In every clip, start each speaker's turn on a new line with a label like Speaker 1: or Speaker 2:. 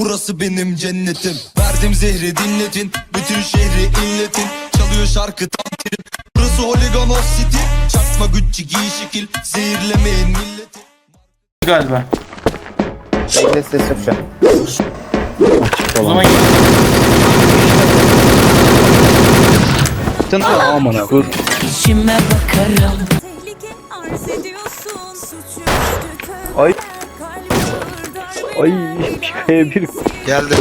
Speaker 1: Burası benim cennetim. Verdim zehri dinletin. Bütün şehri inletin. Çalıyor şarkı tam trip Burası Holigan of City. Çakma Gucci giy şekil. Zehirlemeyin milleti.
Speaker 2: Galiba.
Speaker 3: Bekle ses yok şu an.
Speaker 2: O zaman
Speaker 3: Aman abi.
Speaker 4: İçime bakarım.
Speaker 5: Tehlike arz ediyorsun. Suçu
Speaker 3: Ay.
Speaker 5: Ay
Speaker 3: Ay bir
Speaker 6: Geldi.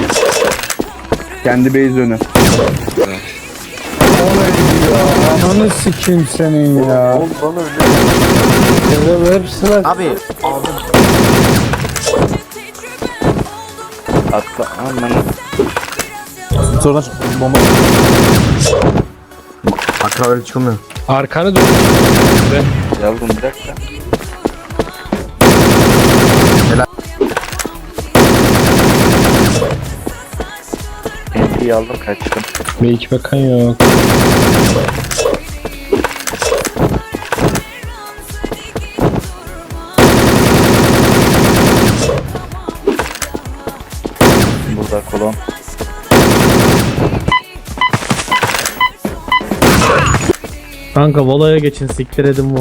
Speaker 3: kendi base önü.
Speaker 7: Ananı sikeyim senin ya. Ya hepsine
Speaker 3: Abi. Atla aman.
Speaker 7: Sonra bomba.
Speaker 3: Akra öyle çıkmıyor.
Speaker 7: Arkanı dön.
Speaker 3: Yavrum bir dakika. Entiyi aldım kaçtım.
Speaker 7: Belki bakan yok.
Speaker 3: Burada kolon.
Speaker 7: Kanka volaya geçin siktir edin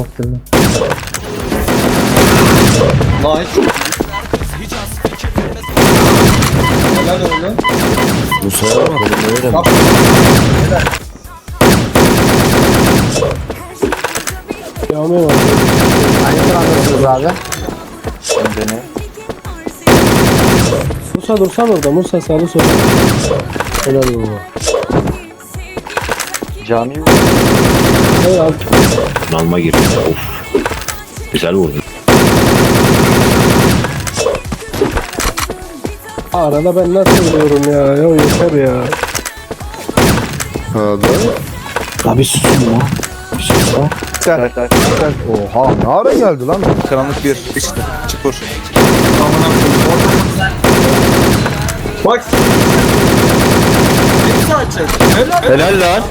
Speaker 7: bu vaktini. Yağmaya bak.
Speaker 3: Beni.
Speaker 7: Musa dursan orada. Musa sağda sol. Helal baba.
Speaker 3: Cami
Speaker 7: Hey al.
Speaker 8: Nalma girdi. Of. Güzel vurdu.
Speaker 7: Arada ben nasıl biliyorum ya? Ya yeter ya.
Speaker 8: Abi susun ya. Sus lan.
Speaker 3: kaç kaç.
Speaker 6: Oha ne ara geldi lan? Karanlık bir işte çukur.
Speaker 8: Helal lan.